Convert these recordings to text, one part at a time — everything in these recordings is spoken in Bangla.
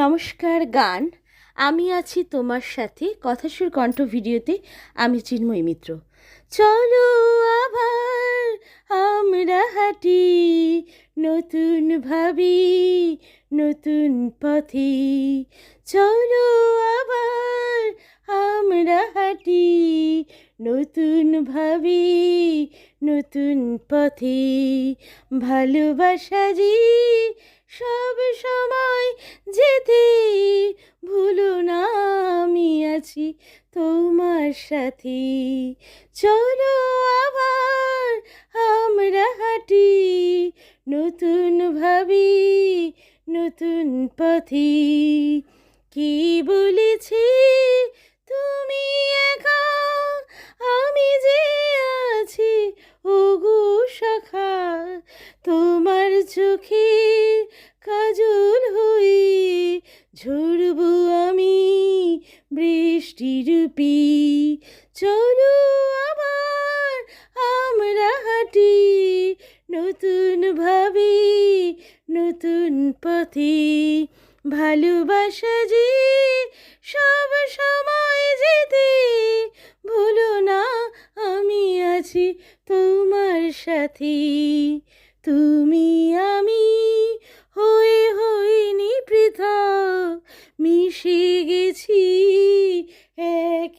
নমস্কার গান। আমি আছি তোমার সাথে কথাসুর কণ্ঠ ভিডিওতে, আমি চিন্ময় মিত্র। চলো আবার আমরা হাঁটি, নতুন ভাবি, নতুন পথে। চলো আবার আমরা হাঁটি, নতুন ভাবি, নতুন পথে। ভালোবাসা যে সব সময় যেতে ভুলো না, আমি আছি তোমার সাথে। চলো আবার আমরা হাঁটি, নতুন ভাবি, নতুন পথে। কি বলেছি তুমি একা? আমি যে আছি, ওগো সখা, তোমার চোখে ঝরবো আমি বৃষ্টি রূপী চলো আবার আমরা হাঁটি নতুন ভাবি নতুন পথে। ভালোবাসা যে সব সময় যেতে ভুলো না, আমি আছি তোমার সাথে। তুমি আমি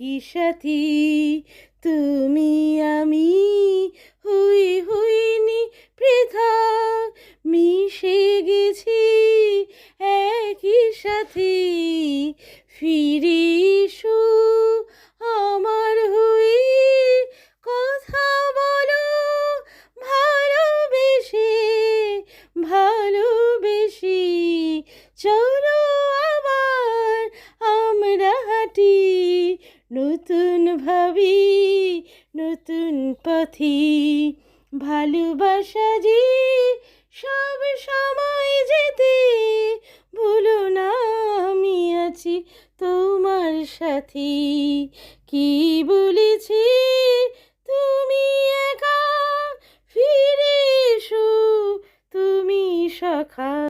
একই সাথী তুমি আমি হুই হুইনি পৃথক মিশে গেছি একই সাথে ফিরে পথে ভালোবাসা যে সব সময় যেতে ভুলো না আমি আছি তোমার সাথে। কি